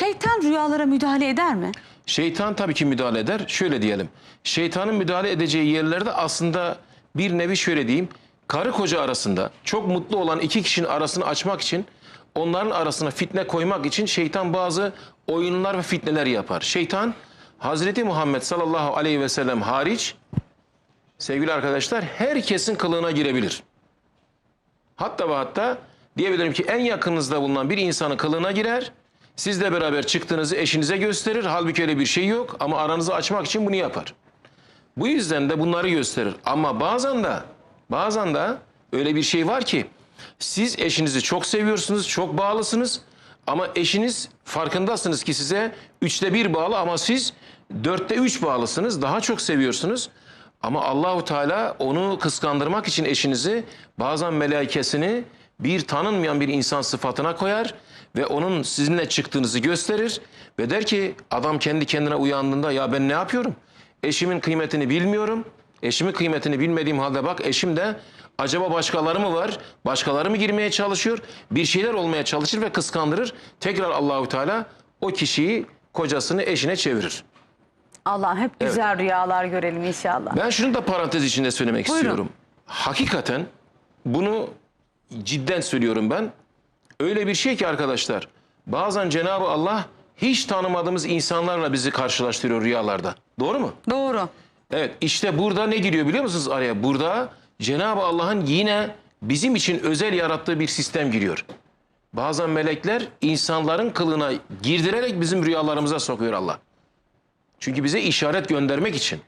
Şeytan rüyalara müdahale eder mi? Şeytan tabii ki müdahale eder. Şöyle diyelim. Şeytanın müdahale edeceği yerlerde aslında bir nevi şöyle diyeyim. Karı koca arasında çok mutlu olan iki kişinin arasını açmak için onların arasına fitne koymak için şeytan bazı oyunlar ve fitneler yapar. Şeytan Hazreti Muhammed sallallahu aleyhi ve sellem hariç sevgili arkadaşlar herkesin kılığına girebilir. Hatta ve hatta diyebilirim ki en yakınınızda bulunan bir insanın kılığına girer. Sizle beraber çıktığınızı eşinize gösterir. Halbuki öyle bir şey yok ama aranızı açmak için bunu yapar. Bu yüzden de bunları gösterir. Ama bazen de bazen de öyle bir şey var ki siz eşinizi çok seviyorsunuz, çok bağlısınız ama eşiniz farkındasınız ki size üçte bir bağlı ama siz dörtte üç bağlısınız, daha çok seviyorsunuz. Ama Allahu Teala onu kıskandırmak için eşinizi bazen melaikesini bir tanınmayan bir insan sıfatına koyar ve onun sizinle çıktığınızı gösterir ve der ki adam kendi kendine uyandığında ya ben ne yapıyorum? Eşimin kıymetini bilmiyorum. Eşimin kıymetini bilmediğim halde bak eşim de acaba başkaları mı var? Başkaları mı girmeye çalışıyor? Bir şeyler olmaya çalışır ve kıskandırır. Tekrar Allahu Teala o kişiyi kocasını eşine çevirir. Allah'ım hep güzel rüyalar görelim inşallah. Ben şunu da parantez içinde söylemek Buyurun. istiyorum. Hakikaten bunu cidden söylüyorum ben. Öyle bir şey ki arkadaşlar bazen Cenab-ı Allah hiç tanımadığımız insanlarla bizi karşılaştırıyor rüyalarda. Doğru mu? Doğru. Evet işte burada ne giriyor biliyor musunuz araya? Burada Cenab-ı Allah'ın yine bizim için özel yarattığı bir sistem giriyor. Bazen melekler insanların kılığına girdirerek bizim rüyalarımıza sokuyor Allah. Çünkü bize işaret göndermek için.